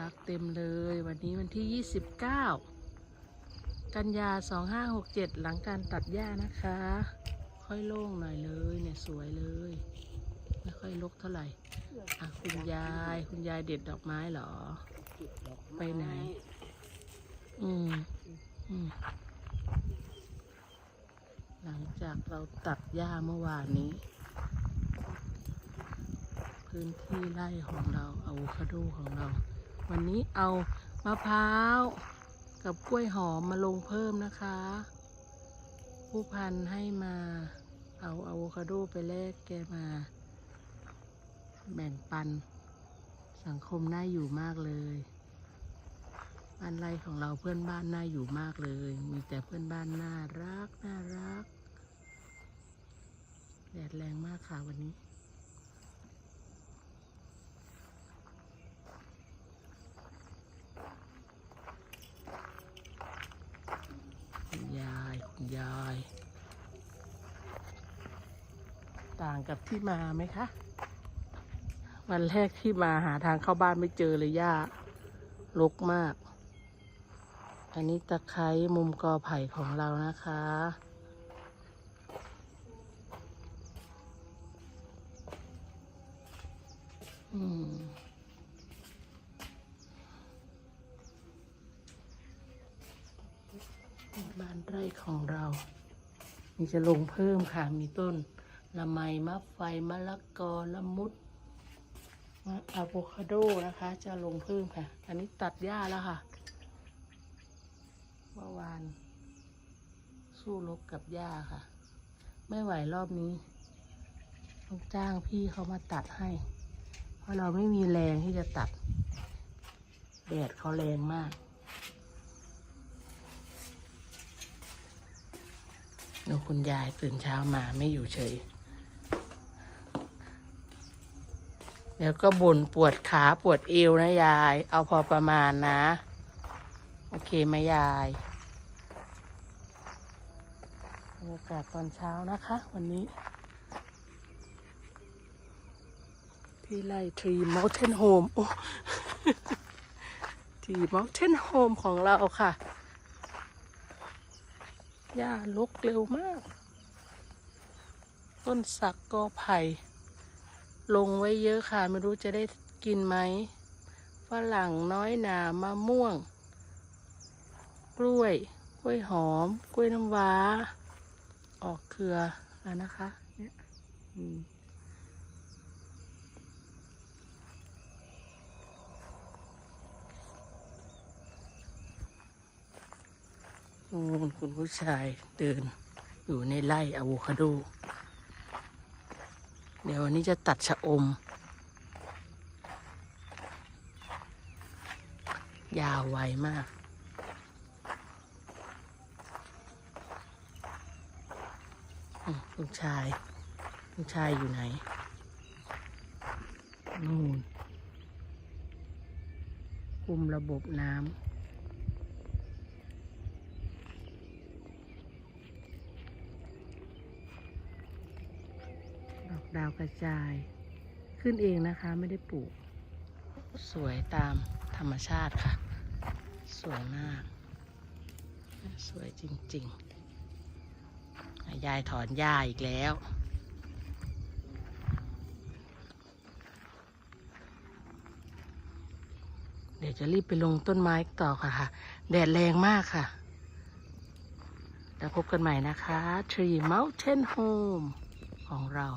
รักเต็มเลย วันนี้วันที่ 29 กันยา 2567 หลังการตัดหญ้านะคะ ค่อยโล่งหน่อยเลยเนี่ยสวยเลย ไม่ค่อยรกเท่าไหร่อะคุณยายคุณยายเด็ดดอกไม้เหรอ ไปไหน อืมอืมหลังจากเราตัดหญ้าเมื่อวานนี้พื้นที่ไร่ของเราอะโวคาโดของเรา วันนี้เอามะพร้าวกับกล้วยหอมมาลงเพิ่มนะคะ ผู้พันให้มาเอาอะโวคาโดไปแลกแกมา แบ่งปัน สังคมน่าอยู่มากเลยบ้านไรของเราเพื่อนบ้านน่าอยู่มากเลย มีแต่เพื่อนบ้านน่ารักน่ารักแดดแรงมากค่ะวันนี้ คุณยายคุณยาย ต่างกับที่มาไหมคะ วันแรกที่มาหาทางเข้าบ้านไม่เจอเลยย่ารกมาก อันนี้ตะไคร้มุมกอไผ่ของเรานะคะ อืมบ้านไร่ของเรา มีจะลงเพิ่มค่ะ มีต้น ละไมมะไฟมะละกอละมุดมะอะโวคาโดนะคะ จะลงเพิ่มค่ะ อันนี้ตัดหญ้าแล้วค่ะเมื่อวาน สู้รบกับหญ้าค่ะ ไม่ไหวรอบนี้ต้องจ้างพี่เขามาตัดให้ เพราะเราไม่มีแรงที่จะตัดแดดเขาแรงมากดูคุณยายตื่นเช้ามาไม่อยู่เฉย เดี๋ยวก็บ่นปวดขาปวดเอวนะยาย เอาพอประมาณนะ โอเคไหมยายบรรยากาศตอนเช้านะคะ วันนี้ ที่ไร่ทรีม u เทนโฮมโอ้ทรีม u เทนโฮมของเราค่ะหญ้าลุกเร็วมาก ต้นสักกอไผ่ ลงไว้เยอะค่ะ ไม่รู้จะได้กินไหมฝรั่งน้อยหนามะม่วง กล้วย กล้วยหอม กล้วยน้ำว้า ออกเครือแล้วนะคะเนี่ยอืมนู่นคุณผู้ชายเดินอยู่ในไร่อะโวคาโด เดี๋ยววันนี้จะตัดชะอม ยาวไวมาก ลูกชาย ลูกชายอยู่ไหน นู่นคุมระบบน้ำ ดอก ดาวกระจาย ขึ้นเองนะคะไม่ได้ปลูก สวยตามธรรมชาติค่ะ สวยมาก สวยจริงๆ ยายถอนหญ้าอีกแล้วเดี๋ยวจะรีบไปลงต้นไม้ต่อค่ะค่ะ แดดแรงมากค่ะ แล้วพบกันใหม่นะคะ Tree Mountain Home ของเรา